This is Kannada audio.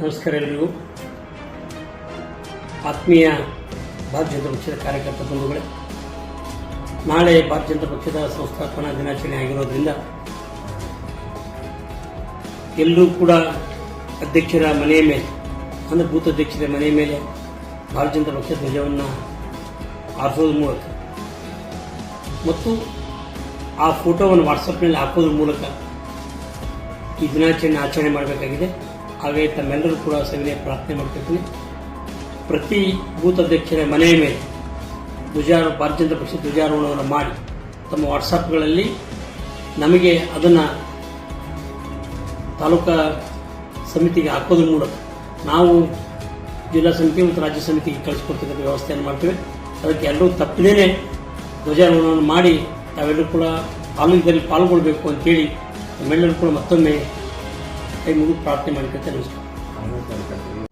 ನಮಸ್ಕಾರ ಎಲ್ರಿಗೂ. ಆತ್ಮೀಯ ಭಾರತೀಯ ಜನತಾ ಪಕ್ಷದ ಕಾರ್ಯಕರ್ತ ಬಂಧುಗಳೇ, ನಾಳೆ ಭಾರತೀಯ ಜನತಾ ಪಕ್ಷದ ಸಂಸ್ಥಾಪನಾ ದಿನಾಚರಣೆ ಆಗಿರೋದ್ರಿಂದ ಎಲ್ಲರೂ ಕೂಡ ಅಧ್ಯಕ್ಷರ ಮನೆಯ ಮೇಲೆ, ಅಂದರೆ ಬೂತ್ ಅಧ್ಯಕ್ಷರ ಮನೆಯ ಮೇಲೆ ಭಾರತೀಯ ಜನತಾ ಪಕ್ಷದ ಧ್ವಜವನ್ನು ಹಾರಿಸೋದ್ರ ಮೂಲಕ ಮತ್ತು ಆ ಫೋಟೋವನ್ನು ವಾಟ್ಸಪ್ನಲ್ಲಿ ಹಾಕೋದ್ರ ಮೂಲಕ ಈ ದಿನಾಚರಣೆ ಆಚರಣೆ ಮಾಡಬೇಕಾಗಿದೆ. ಹಾಗೆ ತಮ್ಮೆಲ್ಲರೂ ಕೂಡ ಸವಿನಯ ಪ್ರಾರ್ಥನೆ ಮಾಡ್ತಿರ್ತೀನಿ ಪ್ರತಿ ಬೂತ್ ಅಧ್ಯಕ್ಷರ ಮನೆಯ ಮೇಲೆ ಧ್ವಜಾರೋಹ ಭಾರತೀಯ ಪಕ್ಷ ಧ್ವಜಾರೋಹಣವನ್ನು ಮಾಡಿ ತಮ್ಮ ವಾಟ್ಸಪ್ಗಳಲ್ಲಿ ನಮಗೆ ಅದನ್ನು ತಾಲೂಕಾ ಸಮಿತಿಗೆ ಹಾಕೋದ್ರ ಮೂಲಕ ನಾವು ಜಿಲ್ಲಾ ಸಮಿತಿ ಮತ್ತು ರಾಜ್ಯ ಸಮಿತಿಗೆ ಕಳಿಸ್ಕೊಡ್ತಕ್ಕಂಥ ವ್ಯವಸ್ಥೆಯನ್ನು ಮಾಡ್ತೇವೆ. ಅದಕ್ಕೆ ಎಲ್ಲರೂ ತಪ್ಪದೇನೆ ಧ್ವಜಾರೋಹಣವನ್ನು ಮಾಡಿ ತಾವೆಲ್ಲರೂ ಕೂಡ ತಾಲೂಕಿನಲ್ಲಿ ಪಾಲ್ಗೊಳ್ಬೇಕು ಅಂತೇಳಿ ನಮ್ಮೆಲ್ಲರೂ ಕೂಡ ಮತ್ತೊಮ್ಮೆ ಕೈ ಮುಗಿದು ಪ್ರಾರ್ಥನೆ ಮಾಡಿಕೊಳ್ತೇನೆ ನಮಸ್ಕಾರ